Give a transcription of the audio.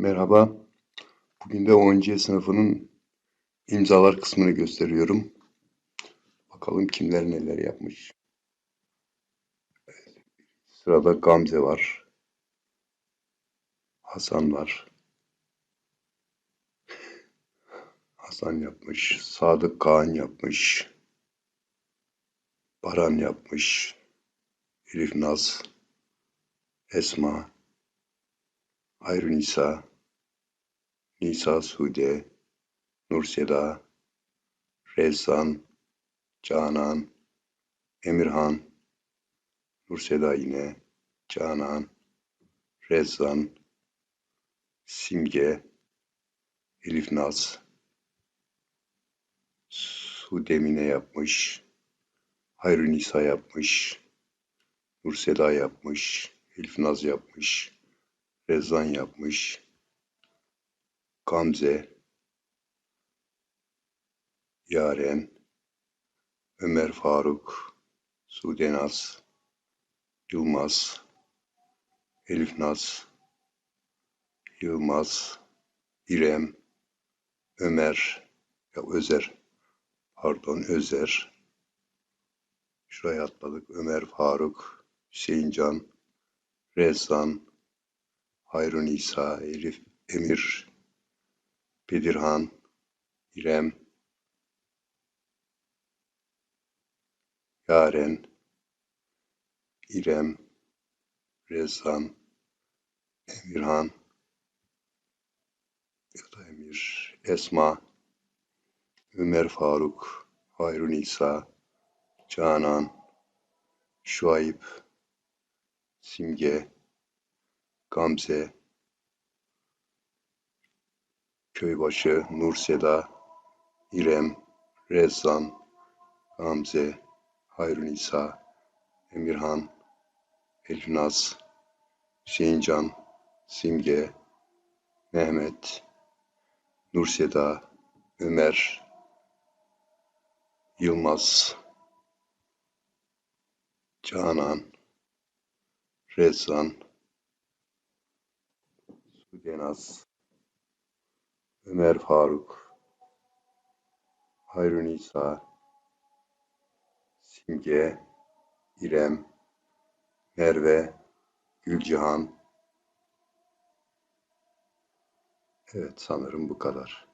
Merhaba. Bugün de 10. sınıfının imzalar kısmını gösteriyorum. Bakalım kimler neler yapmış. Sırada Gamze var. Hasan var. Hasan yapmış. Sadık Kaan yapmış. Baran yapmış. Elif Naz. Esma. Ayrı Nisa. Nisa Sude. Nurseda. Rezan. Canan. Emirhan. Nurseda yine. Canan. Rezan. Simge. Elif Naz. Sudemine yapmış. Hayrü Nisa yapmış. Nurseda yapmış. Elif Naz yapmış. Rezan yapmış. Gamze. Yaren. Ömer Faruk. Sudenaz. Yılmaz. Elif Naz. Yılmaz. İrem. Ömer. Ya Özer. Pardon Özer. Şuraya atladık. Ömer Faruk. Hüseyin Can. Rezan. Hayrun İsa. Elif. Emir. Bedirhan. İrem. Yaren. İrem. Rezan. Emirhan. Ya da Emir. Esma. Ömer Faruk, Hayrun İsa, Canan, Şuayb, Simge, Gamze, Köybaşı, Nurseda, İrem, Rezan, Gamze, Hayrun İsa, Emirhan, Elnaz, Hüseyincan, Simge, Mehmet, Nurseda, Ömer, Yılmaz, Canan, Rezan, Sudenaz, Ömer Faruk, Hayrun İsa, Simge, İrem, Merve, Gülcihan. Evet sanırım bu kadar.